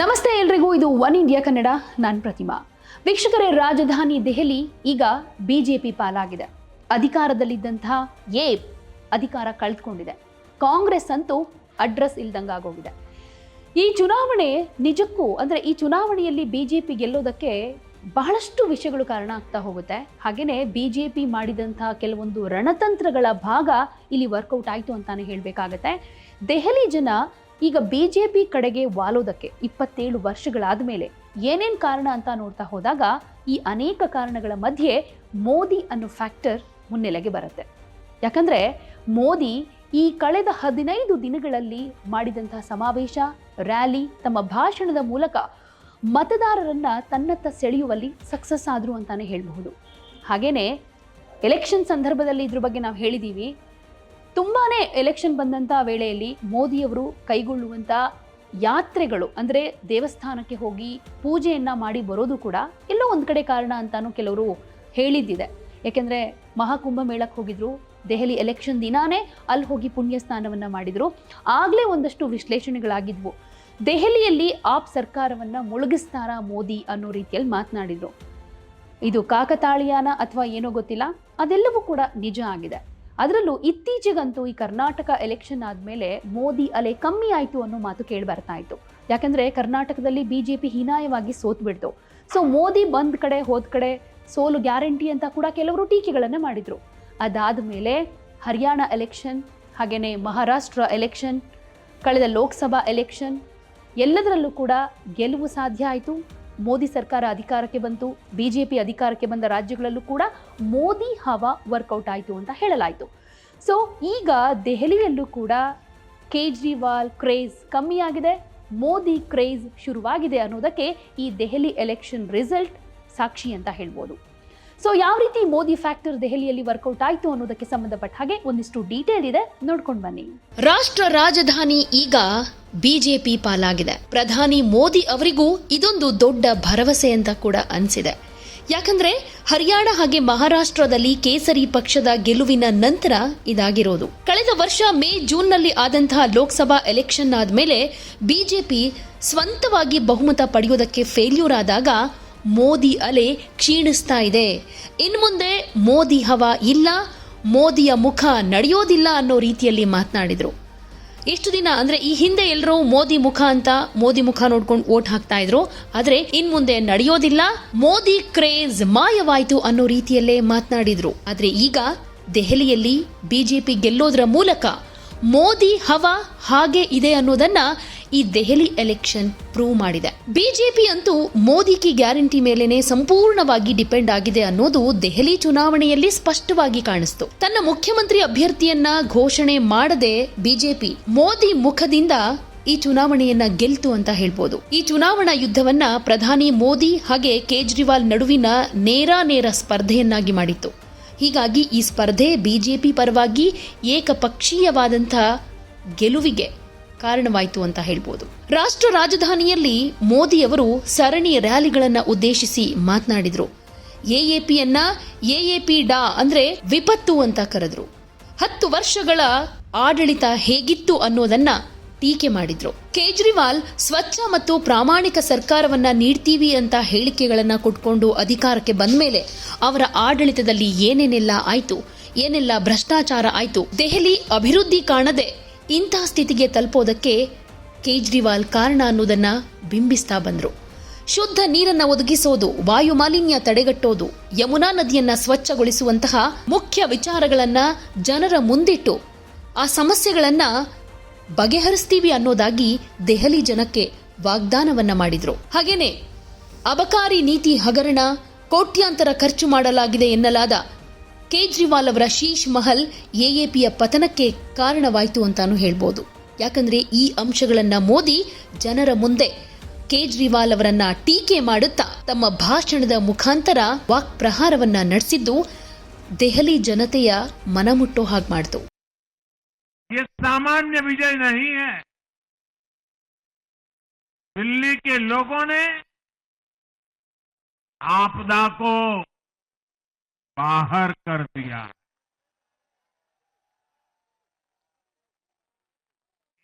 ನಮಸ್ತೆ ಎಲ್ರಿಗೂ, ಇದು ಒನ್ ಇಂಡಿಯಾ ಕನ್ನಡ, ನಾನು ಪ್ರತಿಮಾ. ವೀಕ್ಷಕರೇ, ರಾಜಧಾನಿ ದೆಹಲಿ ಈಗ ಬಿಜೆಪಿ ಪಾಲಾಗಿದೆ. ಅಧಿಕಾರದಲ್ಲಿದ್ದಂತಹ ಏಪ್ ಅಧಿಕಾರ ಕಳೆದುಕೊಂಡಿದೆ. ಕಾಂಗ್ರೆಸ್ ಅಂತೂ ಅಡ್ರೆಸ್ ಇಲ್ದಂಗಾಗೋಗಿದೆ. ಈ ಚುನಾವಣೆ ನಿಜಕ್ಕೂ, ಅಂದರೆ ಈ ಚುನಾವಣೆಯಲ್ಲಿ ಬಿಜೆಪಿ ಗೆಲ್ಲೋದಕ್ಕೆ ಬಹಳಷ್ಟು ವಿಷಯಗಳು ಕಾರಣ ಆಗ್ತಾ ಹೋಗುತ್ತೆ. ಹಾಗೆಯೇ ಪಿ ಮಾಡಿದಂತಹ ಕೆಲವೊಂದು ರಣತಂತ್ರಗಳ ಭಾಗ ಇಲ್ಲಿ ವರ್ಕೌಟ್ ಆಯಿತು ಅಂತಾನೆ ಹೇಳಬೇಕಾಗತ್ತೆ. ದೆಹಲಿ ಜನ ಈಗ ಬಿಜೆಪಿ ಕಡೆಗೆ ವಾಲೋದಕ್ಕೆ ಇಪ್ಪತ್ತೇಳು ವರ್ಷಗಳಾದ ಮೇಲೆ ಏನೇನು ಕಾರಣ ಅಂತ ನೋಡ್ತಾ ಹೋದಾಗ ಈ ಅನೇಕ ಕಾರಣಗಳ ಮಧ್ಯೆ ಮೋದಿ ಅನ್ನೋ ಫ್ಯಾಕ್ಟರ್ ಮುನ್ನೆಲೆಗೆ ಬರುತ್ತೆ. ಯಾಕಂದ್ರೆ ಮೋದಿ ಈ ಕಳೆದ ಹದಿನೈದು ದಿನಗಳಲ್ಲಿ ಮಾಡಿದಂತಹ ಸಮಾವೇಶ, ರ್ಯಾಲಿ ತಮ್ಮ ಭಾಷಣದ ಮೂಲಕ ಮತದಾರರನ್ನ ತನ್ನತ್ತ ಸೆಳೆಯುವಲ್ಲಿ ಸಕ್ಸಸ್ ಆದ್ರು ಅಂತಾನೆ ಹೇಳಬಹುದು. ಹಾಗೇನೆ ಎಲೆಕ್ಷನ್ ಸಂದರ್ಭದಲ್ಲಿ ಇದ್ರ ಬಗ್ಗೆ ನಾವು ಹೇಳಿದ್ದೀವಿ ತುಂಬಾನೇ ಎಲೆಕ್ಷನ್ ಬಂದಂಥ ವೇಳೆಯಲ್ಲಿ ಮೋದಿಯವರು ಕೈಗೊಳ್ಳುವಂಥ ಯಾತ್ರೆಗಳು, ಅಂದರೆ ದೇವಸ್ಥಾನಕ್ಕೆ ಹೋಗಿ ಪೂಜೆಯನ್ನ ಮಾಡಿ ಬರೋದು ಕೂಡ ಎಲ್ಲೋ ಒಂದು ಕಡೆ ಕಾರಣ ಅಂತಾನು ಕೆಲವರು ಹೇಳಿದ್ದಿದೆ. ಯಾಕೆಂದರೆ ಮಹಾಕುಂಭ ಮೇಳಕ್ಕೆ ಹೋಗಿದ್ರು, ದೆಹಲಿ ಎಲೆಕ್ಷನ್ ದಿನಾನೇ ಅಲ್ಲಿ ಹೋಗಿ ಪುಣ್ಯ ಸ್ನಾನವನ್ನ ಮಾಡಿದ್ರು, ಆಗಲೇ ಒಂದಷ್ಟು ವಿಶ್ಲೇಷಣೆಗಳಾಗಿದ್ವು. ದೆಹಲಿಯಲ್ಲಿ ಆಪ್ ಸರ್ಕಾರವನ್ನ ಮುಳುಗಿಸ್ತಾರ ಮೋದಿ ಅನ್ನೋ ರೀತಿಯಲ್ಲಿ ಮಾತನಾಡಿದ್ರು. ಇದು ಕಾಕತಾಳೀಯನ ಅಥವಾ ಏನೋ ಗೊತ್ತಿಲ್ಲ, ಅದೆಲ್ಲವೂ ಕೂಡ ನಿಜ ಆಗಿದೆ. ಅದರಲ್ಲೂ ಇತ್ತೀಚೆಗಂತೂ ಈ ಕರ್ನಾಟಕ ಎಲೆಕ್ಷನ್ ಆದಮೇಲೆ ಮೋದಿ ಅಲೆ ಕಮ್ಮಿ ಆಯಿತು ಅನ್ನೋ ಮಾತು ಕೇಳಿ ಬರ್ತಾ ಇತ್ತು. ಯಾಕೆಂದರೆ ಕರ್ನಾಟಕದಲ್ಲಿ ಬಿ ಜೆ ಪಿ ಹೀನಾಯವಾಗಿ ಸೋತ್ಬಿಡ್ತು ಸೊ ಮೋದಿ ಬಂದ ಕಡೆ ಹೋದ ಕಡೆ ಸೋಲು ಗ್ಯಾರಂಟಿ ಅಂತ ಕೂಡ ಕೆಲವರು ಟೀಕೆಗಳನ್ನು ಮಾಡಿದರು. ಅದಾದ ಮೇಲೆ ಹರಿಯಾಣ ಎಲೆಕ್ಷನ್ ಹಾಗೆಯೇ ಮಹಾರಾಷ್ಟ್ರ ಎಲೆಕ್ಷನ್ ಕಳೆದ ಲೋಕಸಭಾ ಎಲೆಕ್ಷನ್ ಎಲ್ಲದರಲ್ಲೂ ಕೂಡ ಗೆಲುವು ಸಾಧ್ಯ ಆಯಿತು. ಮೋದಿ ಸರ್ಕಾರ ಅಧಿಕಾರಕ್ಕೆ ಬಂತು, ಬಿಜೆಪಿ ಅಧಿಕಾರಕ್ಕೆ ಬಂದ ರಾಜ್ಯಗಳಲ್ಲೂ ಕೂಡ ಮೋದಿ ಹವಾ ವರ್ಕೌಟ್ ಆಯಿತು ಅಂತ ಹೇಳಲಾಯಿತು. ಸೊ ಈಗ ದೆಹಲಿಯಲ್ಲೂ ಕೂಡ ಕೇಜ್ರಿವಾಲ್ ಕ್ರೇಜ್ ಕಮ್ಮಿಯಾಗಿದೆ, ಮೋದಿ ಕ್ರೇಜ್ ಶುರುವಾಗಿದೆ ಅನ್ನೋದಕ್ಕೆ ಈ ದೆಹಲಿ ಎಲೆಕ್ಷನ್ ರಿಸಲ್ಟ್ ಸಾಕ್ಷಿ ಅಂತ ಹೇಳ್ಬೋದು. ಸೊ ಯಾವ ರೀತಿ ಮೋದಿ ಫ್ಯಾಕ್ಟರ್ ದೆಹಲಿಯಲ್ಲಿ ವರ್ಕೌಟ್ ಆಯಿತು ಅನ್ನೋದಕ್ಕೆ ಸಂಬಂಧಪಟ್ಟ ಹಾಗೆ ಒಂದಿಷ್ಟು ಡೀಟೇಲ್ ಇದೆ. ನೋಡ್ಕೊಂಡು ಬನ್ನಿ. ರಾಷ್ಟ್ರ ರಾಜಧಾನಿ ಈಗ ಬಿಜೆಪಿ ಪಾಲಾಗಿದೆ. ಪ್ರಧಾನಿ ಮೋದಿ ಅವರಿಗೂ ಇದೊಂದು ದೊಡ್ಡ ಭರವಸೆ ಅಂತ ಕೂಡ ಅನಿಸಿದೆ. ಯಾಕಂದ್ರೆ ಹರಿಯಾಣ ಹಾಗೆ ಮಹಾರಾಷ್ಟ್ರದಲ್ಲಿ ಕೇಸರಿ ಪಕ್ಷದ ಗೆಲುವಿನ ನಂತರ ಇದಾಗಿರೋದು. ಕಳೆದ ವರ್ಷ ಮೇ ಜೂನ್ನಲ್ಲಿ ಆದಂತಹ ಲೋಕಸಭಾ ಎಲೆಕ್ಷನ್ ಆದ್ಮೇಲೆ ಬಿಜೆಪಿ ಸ್ವಂತವಾಗಿ ಬಹುಮತ ಪಡೆಯೋದಕ್ಕೆ ಫೇಲ್ಯೂರ್ ಆದಾಗ ಮೋದಿ ಅಲೆ ಕ್ಷೀಣಿಸ್ತಾ ಇದೆ. ಇನ್ನು ಮುಂದೆ ಮೋದಿ ಹವಾ ಇಲ್ಲ, ಮೋದಿಯ ಮುಖ ನಡೆಯೋದಿಲ್ಲ ಅನ್ನೋ ರೀತಿಯಲ್ಲಿ ಮಾತನಾಡಿದರು. ಎಷ್ಟು ದಿನ ಅಂದರೆ ಈ ಹಿಂದೆ ಎಲ್ಲರೂ ಮೋದಿ ಮುಖ ಅಂತ ಮೋದಿ ಮುಖ ನೋಡ್ಕೊಂಡು ಓಟ್ ಹಾಕ್ತಾ ಇದ್ರು. ಆದರೆ ಇನ್ ಮುಂದೆ ನಡೆಯೋದಿಲ್ಲ, ಮೋದಿ ಕ್ರೇಜ್ ಮಾಯವಾಯಿತು ಅನ್ನೋ ರೀತಿಯಲ್ಲೇ ಮಾತನಾಡಿದ್ರು. ಆದರೆ ಈಗ ದೆಹಲಿಯಲ್ಲಿ ಬಿಜೆಪಿ ಗೆಲ್ಲೋದ್ರ ಮೂಲಕ ಮೋದಿ ಹವಾ ಹಾಗೆ ಇದೆ ಅನ್ನೋದನ್ನ ಈ ದೆಹಲಿ ಎಲೆಕ್ಷನ್ ಪ್ರೂವ್ ಮಾಡಿದೆ. ಬಿಜೆಪಿ ಅಂತೂ ಮೋದಿ ಕಿ ಗ್ಯಾರಂಟಿ ಮೇಲೇನೆ ಸಂಪೂರ್ಣವಾಗಿ ಡಿಪೆಂಡ್ ಆಗಿದೆ ಅನ್ನೋದು ದೆಹಲಿ ಚುನಾವಣೆಯಲ್ಲಿ ಸ್ಪಷ್ಟವಾಗಿ ಕಾಣಿಸ್ತು. ತನ್ನ ಮುಖ್ಯಮಂತ್ರಿ ಅಭ್ಯರ್ಥಿಯನ್ನ ಘೋಷಣೆ ಮಾಡದೆ ಬಿಜೆಪಿ ಮೋದಿ ಮುಖದಿಂದ ಈ ಚುನಾವಣೆಯನ್ನ ಗೆಲ್ತು ಅಂತ ಹೇಳ್ಬೋದು. ಈ ಚುನಾವಣಾ ಯುದ್ಧವನ್ನ ಪ್ರಧಾನಿ ಮೋದಿ ಹಾಗೆ ಕೇಜ್ರಿವಾಲ್ ನಡುವಿನ ನೇರ ನೇರ ಸ್ಪರ್ಧೆಯನ್ನಾಗಿ ಮಾಡಿತ್ತು. ಹೀಗಾಗಿ ಈ ಸ್ಪರ್ಧೆ ಬಿಜೆಪಿ ಪರವಾಗಿ ಏಕಪಕ್ಷೀಯವಾದಂಥ ಗೆಲುವಿಗೆ ಕಾರಣವಾಯಿತು ಅಂತ ಹೇಳ್ಬೋದು. ರಾಷ್ಟ್ರ ರಾಜಧಾನಿಯಲ್ಲಿ ಮೋದಿಯವರು ಸರಣಿ ರ್ಯಾಲಿಗಳನ್ನು ಉದ್ದೇಶಿಸಿ ಮಾತನಾಡಿದರು. ಎಎಪಿಯನ್ನ ಎಎಪಿ ಡಾ ಅಂದ್ರೆ ವಿಪತ್ತು ಅಂತ ಕರೆದ್ರು. ಹತ್ತು ವರ್ಷಗಳ ಆಡಳಿತ ಹೇಗಿತ್ತು ಅನ್ನೋದನ್ನ ಟೀಕೆ ಮಾಡಿದ್ರು. ಕೇಜ್ರಿವಾಲ್ ಸ್ವಚ್ಛ ಮತ್ತು ಪ್ರಾಮಾಣಿಕ ಸರ್ಕಾರವನ್ನ ನೀಡ್ತೀವಿ ಅಂತ ಹೇಳಿಕೆಗಳನ್ನ ಕೊಟ್ಕೊಂಡು ಅಧಿಕಾರಕ್ಕೆ ಬಂದ ಮೇಲೆ ಅವರ ಆಡಳಿತದಲ್ಲಿ ಏನೇನೆಲ್ಲ ಆಯ್ತು, ಏನೆಲ್ಲ ಭ್ರಷ್ಟಾಚಾರ ಆಯ್ತು, ದೆಹಲಿ ಅಭಿವೃದ್ಧಿ ಕಾಣದೆ ಇಂತಹ ಸ್ಥಿತಿಗೆ ತಲುಪೋದಕ್ಕೆ ಕೇಜ್ರಿವಾಲ್ ಕಾರಣ ಅನ್ನೋದನ್ನ ಬಿಂಬಿಸ್ತಾ ಬಂದರು. ಶುದ್ಧ ನೀರನ್ನ ಒದಗಿಸೋದು, ವಾಯು ಮಾಲಿನ್ಯ ತಡೆಗಟ್ಟೋದು, ಯಮುನಾ ನದಿಯನ್ನ ಸ್ವಚ್ಛಗೊಳಿಸುವಂತಹ ಮುಖ್ಯ ವಿಚಾರಗಳನ್ನ ಜನರ ಮುಂದಿಟ್ಟು ಆ ಸಮಸ್ಯೆಗಳನ್ನ ಬಗೆಹರಿಸ್ತೀವಿ ಅನ್ನೋದಾಗಿ ದೆಹಲಿ ಜನಕ್ಕೆ ವಾಗ್ದಾನವನ್ನ ಮಾಡಿದ್ರು. ಹಾಗೇನೆ ಅಬಕಾರಿ ನೀತಿ ಹಗರಣ ಕೋಟ್ಯಾಂತರ ಖರ್ಚು ಮಾಡಲಾಗಿದೆ ಎನ್ನಲಾದ ಕೇಜ್ರಿವಾಲ್ ಅವರ ಶೀಶ್ ಮಹಲ್ ಎಎಪಿಯ ಪತನಕ್ಕೆ ಕಾರಣವಾಯಿತು ಅಂತಾನು ಹೇಳ್ಬೋದು ಯಾಕಂದ್ರೆ ಈ ಅಂಶಗಳನ್ನ ಮೋದಿ ಜನರ ಮುಂದೆ ಕೇಜ್ರಿವಾಲ್ ಅವರನ್ನ ಟೀಕೆ ಮಾಡುತ್ತಾ ತಮ್ಮ ಭಾಷಣದ ಮುಖಾಂತರ ವಾಕ್ ಪ್ರಹಾರವನ್ನ ನಡೆಸಿದ್ದು ದೆಹಲಿ ಜನತೆಯ ಮನಮುಟ್ಟೋ ಹಾಗೆ ಮಾಡಿತು ये सामान्य विजय नहीं है दिल्ली के लोगों ने आपदा को बाहर कर दिया।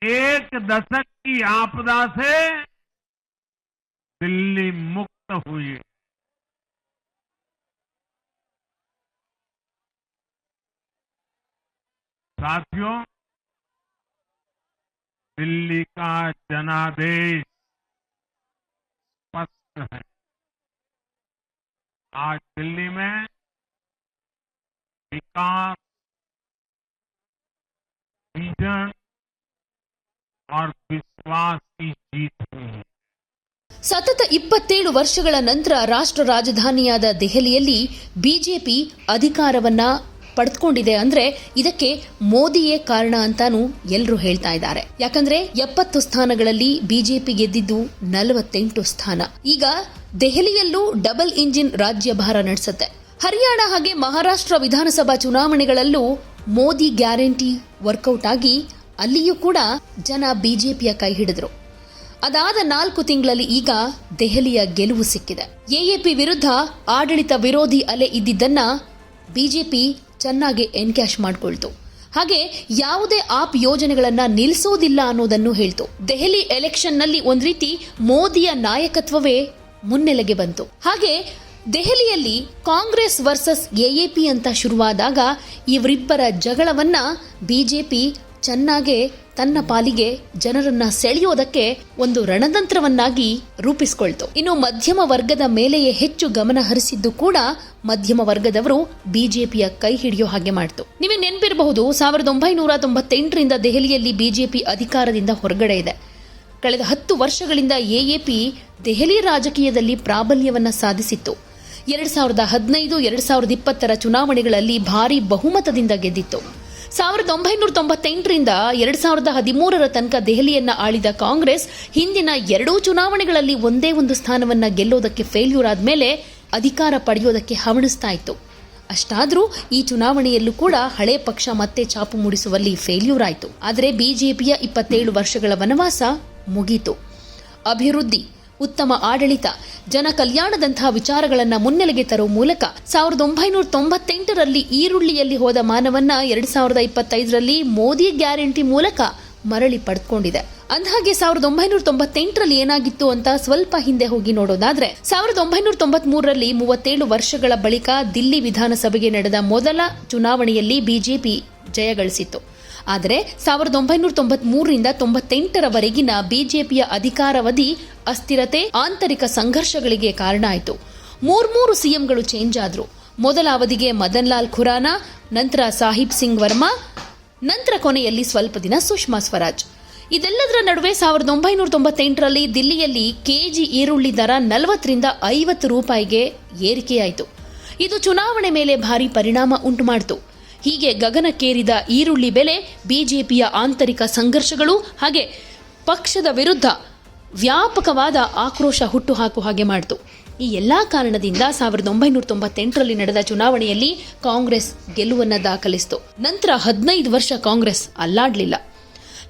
एक दशक की आपदा से दिल्ली मुक्त हुई। साथियों, दिल्ली का जनादेश स्पष्ट है। आज दिल्ली में विकास विजन और विश्वास की जीत हुई है ಸತತ ಇಪ್ಪತ್ತೇಳು ವರ್ಷಗಳ ನಂತರ ರಾಷ್ಟ್ರ ರಾಜಧಾನಿಯಾದ ದೆಹಲಿಯಲ್ಲಿ ಬಿಜೆಪಿ ಅಧಿಕಾರವನ್ನ ಪಡೆದುಕೊಂಡಿದೆ ಅಂದ್ರೆ ಇದಕ್ಕೆ ಮೋದಿಯೇ ಕಾರಣ ಅಂತಾನು ಎಲ್ಲರೂ ಹೇಳ್ತಾ ಇದ್ದಾರೆ ಯಾಕಂದ್ರೆ ಎಪ್ಪತ್ತು ಸ್ಥಾನಗಳಲ್ಲಿ ಬಿಜೆಪಿ ಗೆದ್ದಿದ್ದು ನಲವತ್ತೆಂಟು ಸ್ಥಾನ ಈಗ ದೆಹಲಿಯಲ್ಲೂ ಡಬಲ್ ಇಂಜಿನ್ ರಾಜ್ಯಭಾರ ನಡೆಸುತ್ತೆ ಹರಿಯಾಣ ಹಾಗೆ ಮಹಾರಾಷ್ಟ್ರ ವಿಧಾನಸಭಾ ಚುನಾವಣೆಗಳಲ್ಲೂ ಮೋದಿ ಗ್ಯಾರಂಟಿ ವರ್ಕೌಟ್ ಆಗಿ ಅಲ್ಲಿಯೂ ಕೂಡ ಜನ ಬಿಜೆಪಿಯ ಕೈ ಹಿಡಿದ್ರು. ಅದಾದ ನಾಲ್ಕು ತಿಂಗಳಲ್ಲಿ ಈಗ ದೆಹಲಿಯ ಗೆಲುವು ಸಿಕ್ಕಿದೆ. ಎಎಪಿ ವಿರುದ್ಧ ಆಡಳಿತ ವಿರೋಧಿ ಅಲೆ ಇದ್ದಿದ್ದನ್ನ ಬಿಜೆಪಿ ಚೆನ್ನಾಗಿ ಎನ್ಕ್ಯಾಶ್ ಮಾಡಿಕೊಳ್ತು. ಹಾಗೆ ಯಾವುದೇ ಆಪ್ ಯೋಜನೆಗಳನ್ನ ನಿಲ್ಲಿಸೋದಿಲ್ಲ ಅನ್ನೋದನ್ನು ಹೇಳ್ತು. ದೆಹಲಿ ಎಲೆಕ್ಷನ್ನಲ್ಲಿ ಒಂದು ರೀತಿ ಮೋದಿಯ ನಾಯಕತ್ವವೇ ಮುನ್ನೆಲೆಗೆ ಬಂತು. ಹಾಗೆ ದೆಹಲಿಯಲ್ಲಿ ಕಾಂಗ್ರೆಸ್ ವರ್ಸಸ್ ಎಎಪಿ ಅಂತ ಶುರುವಾದಾಗ ಇವರಿಬ್ಬರ ಜಗಳವನ್ನ ಬಿಜೆಪಿ ಚೆನ್ನಾಗೆ ತನ್ನ ಪಾಲಿಗೆ ಜನರನ್ನ ಸೆಳೆಯೋದಕ್ಕೆ ಒಂದು ರಣತಂತ್ರವನ್ನಾಗಿ ರೂಪಿಸಿಕೊಳ್ತು. ಇನ್ನು ಮಧ್ಯಮ ವರ್ಗದ ಮೇಲೆಯೇ ಹೆಚ್ಚು ಗಮನ ಹರಿಸಿದ್ದು ಕೂಡ ಮಧ್ಯಮ ವರ್ಗದವರು ಬಿಜೆಪಿಯ ಕೈ ಹಿಡಿಯೋ ಹಾಗೆ ಮಾಡ್ತು. ನೀವೇ ನೆನಪಿರಬಹುದು ಸಾವಿರದ ಒಂಬೈನೂರ ತೊಂಬತ್ತೆಂಟರಿಂದ ದೆಹಲಿಯಲ್ಲಿ ಬಿಜೆಪಿ ಅಧಿಕಾರದಿಂದ ಹೊರಗಡೆ ಇದೆ. ಕಳೆದ ಹತ್ತು ವರ್ಷಗಳಿಂದ ಎಎಪಿ ದೆಹಲಿ ರಾಜಕೀಯದಲ್ಲಿ ಪ್ರಾಬಲ್ಯವನ್ನ ಸಾಧಿಸಿತ್ತು. ಎರಡ್ ಸಾವಿರದ ಹದಿನೈದು, ಎರಡ್ ಸಾವಿರದ ಇಪ್ಪತ್ತರ ಚುನಾವಣೆಗಳಲ್ಲಿ ಭಾರಿ ಬಹುಮತದಿಂದ ಗೆದ್ದಿತ್ತು. ಸಾವಿರದ ಒಂಬೈನೂರ ತೊಂಬತ್ತೆಂಟರಿಂದ ಎರಡ್ ಸಾವಿರದ ಹದಿಮೂರರ ತನಕ ದೆಹಲಿಯನ್ನ ಆಳಿದ ಕಾಂಗ್ರೆಸ್ ಹಿಂದಿನ ಎರಡೂ ಚುನಾವಣೆಗಳಲ್ಲಿ ಒಂದೇ ಒಂದು ಸ್ಥಾನವನ್ನ ಗೆಲ್ಲೋದಕ್ಕೆ ಫೇಲ್ಯೂರ್ ಆದ್ಮೇಲೆ ಅಧಿಕಾರ ಪಡೆಯೋದಕ್ಕೆ ಹವಣಿಸ್ತಾ ಇತ್ತು. ಅಷ್ಟಾದರೂ ಈ ಚುನಾವಣೆಯಲ್ಲೂ ಕೂಡ ಹಳೆ ಪಕ್ಷ ಮತ್ತೆ ಚಾಪು ಮೂಡಿಸುವಲ್ಲಿ ಫೇಲ್ಯೂರ್ ಆಯಿತು. ಆದರೆ ಬಿಜೆಪಿಯ ಇಪ್ಪತ್ತೇಳು ವರ್ಷಗಳ ವನವಾಸ ಮುಗೀತು. ಅಭಿವೃದ್ಧಿ ಉತ್ತಮ ಆಡಳಿತ ಜನ ಕಲ್ಯಾಣದಂತಹ ವಿಚಾರಗಳನ್ನು ಮುನ್ನೆಲೆಗೆ ತರುವ ಮೂಲಕ ಸಾವಿರದ ಒಂಬೈನೂರ ತೊಂಬತ್ತೆಂಟರಲ್ಲಿ ಈರುಳ್ಳಿಯಲ್ಲಿ ಹೋದ ಮಾನವನ್ನ ಎರಡ್ ಸಾವಿರದ ಇಪ್ಪತ್ತೈದರಲ್ಲಿ ಮೋದಿ ಗ್ಯಾರಂಟಿ ಮೂಲಕ ಮರಳಿ ಪಡೆದುಕೊಂಡಿದೆ ಅಂದಹಾಗೆ ಸಾವಿರದ ಒಂಬೈನೂರ ತೊಂಬತ್ತೆಂಟರಲ್ಲಿ ಏನಾಗಿತ್ತು ಅಂತ ಸ್ವಲ್ಪ ಹಿಂದೆ ಹೋಗಿ ನೋಡೋದಾದ್ರೆ, ಸಾವಿರದ ಒಂಬೈನೂರ ತೊಂಬತ್ ಮೂರರಲ್ಲಿ ಮೂವತ್ತೇಳು ವರ್ಷಗಳ ಬಳಿಕ ದಿಲ್ಲಿ ವಿಧಾನಸಭೆಗೆ ನಡೆದ ಮೊದಲ ಚುನಾವಣೆಯಲ್ಲಿ ಬಿಜೆಪಿ ಜಯಗಳಿಸಿತ್ತು. ಆದರೆ ಸಾವಿರದ ಒಂಬೈನೂರ ತೊಂಬತ್ ಮೂರರಿಂದ ತೊಂಬತ್ತೆಂಟರವರೆಗಿನ ಬಿಜೆಪಿಯ ಅಧಿಕಾರಾವಧಿ ಅಸ್ಥಿರತೆ, ಆಂತರಿಕ ಸಂಘರ್ಷಗಳಿಗೆ ಕಾರಣ ಆಯಿತು. ಮೂರ್ಮೂರು ಸಿಎಂಗಳು ಚೇಂಜ್ ಆದರು. ಮೊದಲ ಅವಧಿಗೆ ಮದನ್ ಲಾಲ್ ಖುರಾನಾ, ನಂತರ ಸಾಹಿಬ್ ಸಿಂಗ್ ವರ್ಮಾ, ನಂತರ ಕೊನೆಯಲ್ಲಿ ಸ್ವಲ್ಪ ದಿನ ಸುಷ್ಮಾ ಸ್ವರಾಜ್. ಇದೆಲ್ಲದರ ನಡುವೆ ಸಾವಿರದ ಒಂಬೈನೂರ ತೊಂಬತ್ತೆಂಟರಲ್ಲಿ ದಿಲ್ಲಿಯಲ್ಲಿ ಕೆಜಿ ಈರುಳ್ಳಿ ದರ ನಲವತ್ತರಿಂದ ಐವತ್ತು ರೂಪಾಯಿಗೆ ಏರಿಕೆಯಾಯಿತು. ಇದು ಚುನಾವಣೆ ಮೇಲೆ ಭಾರಿ ಪರಿಣಾಮ ಉಂಟು ಮಾಡಿತು ಹೀಗೆ ಗಗನಕ್ಕೇರಿದ ಈರುಳ್ಳಿ ಬೆಲೆ ಬಿಜೆಪಿಯ ಆಂತರಿಕ ಸಂಘರ್ಷಗಳು ಹಾಗೆ ಪಕ್ಷದ ವಿರುದ್ಧ ವ್ಯಾಪಕವಾದ ಆಕ್ರೋಶ ಹುಟ್ಟುಹಾಕುವ ಹಾಗೆ ಮಾಡಿತು. ಈ ಎಲ್ಲ ಕಾರಣದಿಂದ ಸಾವಿರದ ಒಂಬೈನೂರ ತೊಂಬತ್ತೆಂಟರಲ್ಲಿ ನಡೆದ ಚುನಾವಣೆಯಲ್ಲಿ ಕಾಂಗ್ರೆಸ್ ಗೆಲುವನ್ನು ದಾಖಲಿಸಿತು. ನಂತರ ಹದಿನೈದು ವರ್ಷ ಕಾಂಗ್ರೆಸ್ ಅಲ್ಲಾಡಲಿಲ್ಲ.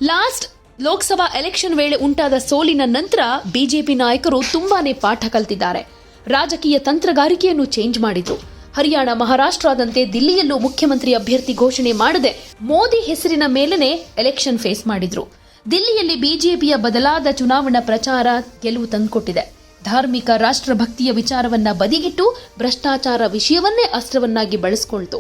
ಲಾಸ್ಟ್ ಲೋಕಸಭಾ ಎಲೆಕ್ಷನ್ ವೇಳೆ ಉಂಟಾದ ಸೋಲಿನ ನಂತರ ಬಿಜೆಪಿ ನಾಯಕರು ತುಂಬಾನೇ ಪಾಠ ಕಲ್ತಿದ್ದಾರೆ. ರಾಜಕೀಯ ತಂತ್ರಗಾರಿಕೆಯನ್ನು ಚೇಂಜ್ ಮಾಡಿದ್ರು. ಹರಿಯಾಣ ಮಹಾರಾಷ್ಟ್ರದಂತೆ ದಿಲ್ಲಿಯಲ್ಲೂ ಮುಖ್ಯಮಂತ್ರಿ ಅಭ್ಯರ್ಥಿ ಘೋಷಣೆ ಮಾಡದೆ ಮೋದಿ ಹೆಸರಿನ ಮೇಲೇ ಎಲೆಕ್ಷನ್ ಫೇಸ್ ಮಾಡಿದ್ರು. ದಿಲ್ಲಿಯಲ್ಲಿ ಬಿಜೆಪಿಯ ಬದಲಾದ ಚುನಾವಣಾ ಪ್ರಚಾರ ಗೆಲುವು ತಂದುಕೊಟ್ಟಿದೆ. ಧಾರ್ಮಿಕ ರಾಷ್ಟ್ರಭಕ್ತಿಯ ವಿಚಾರವನ್ನ ಬದಿಗಿಟ್ಟು ಭ್ರಷ್ಟಾಚಾರ ವಿಷಯವನ್ನೇ ಅಸ್ತ್ರವನ್ನಾಗಿ ಬಳಸಿಕೊಳ್ತು.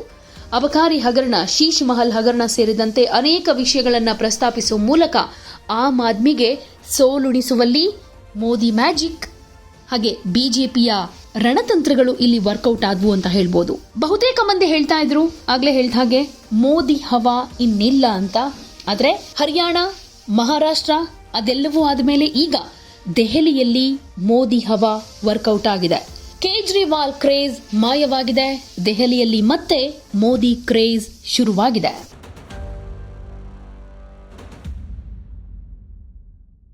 ಅಬಕಾರಿ ಹಗರಣ, ಶೀಶ್ ಮಹಲ್ ಹಗರಣ ಸೇರಿದಂತೆ ಅನೇಕ ವಿಷಯಗಳನ್ನ ಪ್ರಸ್ತಾಪಿಸುವ ಮೂಲಕ ಆಮ್ ಆದ್ಮಿಗೆ ಸೋಲುಣಿಸುವಲ್ಲಿ ಮೋದಿ ಮ್ಯಾಜಿಕ್. ಹಾಗೆ ಬಿಜೆಪಿಯ ರಣತಂತ್ರಗಳು ಇಲ್ಲಿ ವರ್ಕೌಟ್ ಆದ್ವು ಅಂತ ಹೇಳ್ಬೋದು. ಬಹುತೇಕ ಮಂದಿ ಹೇಳ್ತಾ ಇದ್ರು, ಆಗ್ಲೇ ಹೇಳ್ದ ಹಾಗೆ, ಮೋದಿ ಹವಾ ಇನ್ನಿಲ್ಲ ಅಂತ. ಆದ್ರೆ ಹರಿಯಾಣ, ಮಹಾರಾಷ್ಟ್ರ, ಅದೆಲ್ಲವೂ ಆದ್ಮೇಲೆ ಈಗ ದೆಹಲಿಯಲ್ಲಿ ಮೋದಿ ಹವಾ ವರ್ಕೌಟ್ ಆಗಿದೆ. ಕೇಜ್ರಿವಾಲ್ ಕ್ರೇಜ್ ಮಾಯವಾಗಿದೆ, ದೆಹಲಿಯಲ್ಲಿ ಮತ್ತೆ ಮೋದಿ ಕ್ರೇಜ್ ಶುರುವಾಗಿದೆ.